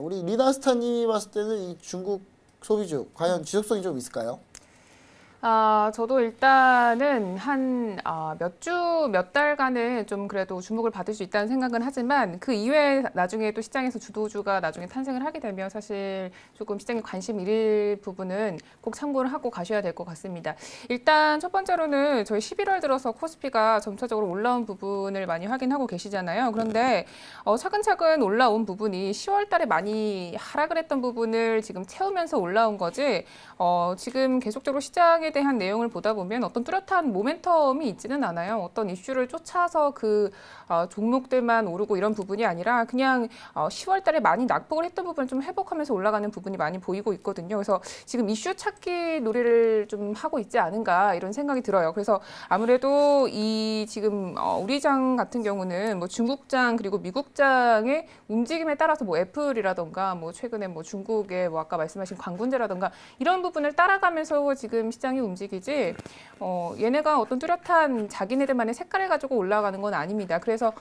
우리 리나스타님이 봤을 때는 이 중국 소비주 과연 지속성이 좀 있을까요? 아, 저도 일단은 한 아, 몇 주, 몇 달간은 좀 그래도 주목을 받을 수 있다는 생각은 하지만 그 이외에 나중에 또 시장에서 주도주가 나중에 탄생을 하게 되면 사실 조금 시장에 관심 잃을 부분은 꼭 참고를 하고 가셔야 될 것 같습니다. 일단 첫 번째로는 저희 11월 들어서 코스피가 점차적으로 올라온 부분을 많이 확인하고 계시잖아요. 그런데 어, 차근차근 올라온 부분이 10월 달에 많이 하락을 했던 부분을 지금 채우면서 올라온 거지 어, 지금 계속적으로 시장에 대한 내용을 보다 보면 어떤 뚜렷한 모멘텀이 있지는 않아요. 어떤 이슈를 쫓아서 그 어, 종목들만 오르고 이런 부분이 아니라 그냥 어, 10월 달에 많이 낙폭을 했던 부분을 좀 회복하면서 올라가는 부분이 많이 보이고 있거든요. 그래서 지금 이슈 찾기 놀이를 좀 하고 있지 않은가 이런 생각이 들어요. 그래서 아무래도 이 지금 어, 우리 장 같은 경우는 뭐 중국장 그리고 미국장의 움직임에 따라서 뭐 애플이라던가 뭐 최근에 뭐 중국의 뭐 아까 말씀하신 광군제라던가 이런 부분을 따라가면서 지금 시장이 움직이지 어, 얘네가 어떤 뚜렷한 자기네들만의 색깔을 가지고 올라가는 건 아닙니다. 그래서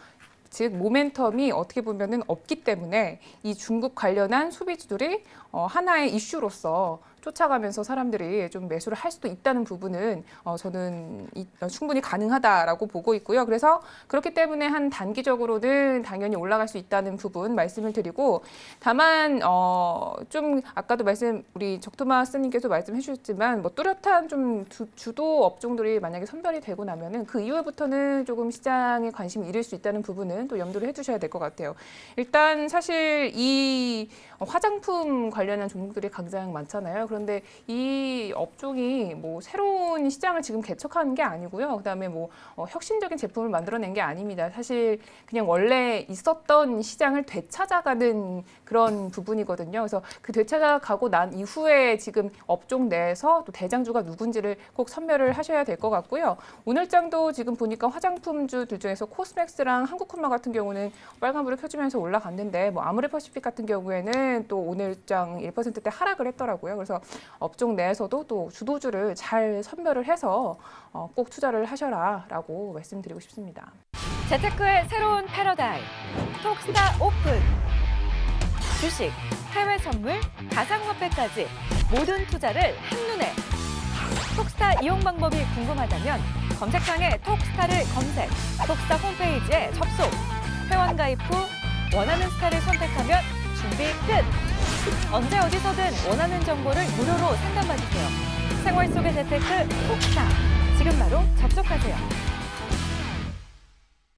즉 모멘텀이 어떻게 보면은 없기 때문에 이 중국 관련한 소비주들이 어, 하나의 이슈로서 쫓아가면서 사람들이 좀 매수를 할 수도 있다는 부분은 어, 저는 이, 어, 충분히 가능하다라고 보고 있고요. 그래서 그렇기 때문에 한 단기적으로는 당연히 올라갈 수 있다는 부분 말씀을 드리고 다만 어, 좀 아까도 말씀 우리 적토마스님께서 말씀해 주셨지만 뭐 뚜렷한 좀 주, 주도 업종들이 만약에 선별이 되고 나면은 그 이후부터는 조금 시장에 관심이 잃을 수 있다는 부분은 또 염두를 해주셔야 될 것 같아요. 일단 사실 이 화장품 관련한 종목들이 가장 많잖아요. 그런데 이 업종이 뭐 새로운 시장을 지금 개척하는 게 아니고요. 그다음에 뭐 어, 혁신적인 제품을 만들어낸 게 아닙니다. 사실 그냥 원래 있었던 시장을 되찾아가는 그런 부분이거든요. 그래서 그 되찾아가고 난 이후에 지금 업종 내에서 또 대장주가 누군지를 꼭 선별을 하셔야 될 것 같고요. 오늘장도 지금 보니까 화장품주 들 중에서 코스맥스랑 한국쿠마 같은 경우는 빨간불을 켜주면서 올라갔는데 뭐 아모레퍼시픽 같은 경우에는 또 오늘장 1%대 하락을 했더라고요. 그래서 업종 내에서도 또 주도주를 잘 선별을 해서 어, 꼭 투자를 하셔라라고 말씀드리고 싶습니다. 재테크의 새로운 패러다임. 톡스타 오픈. 주식, 해외 선물, 가상화폐까지 모든 투자를 한눈에. 톡스타 이용 방법이 궁금하다면 검색창에 톡스타를 검색, 톡스타 홈페이지에 접속. 회원 가입 후 원하는 스타를 선택하면 준비 끝. 언제 어디서든 원하는 정보를 무료로 상담받으세요. 생활 속의 재테크 톡스타. 지금 바로 접속하세요.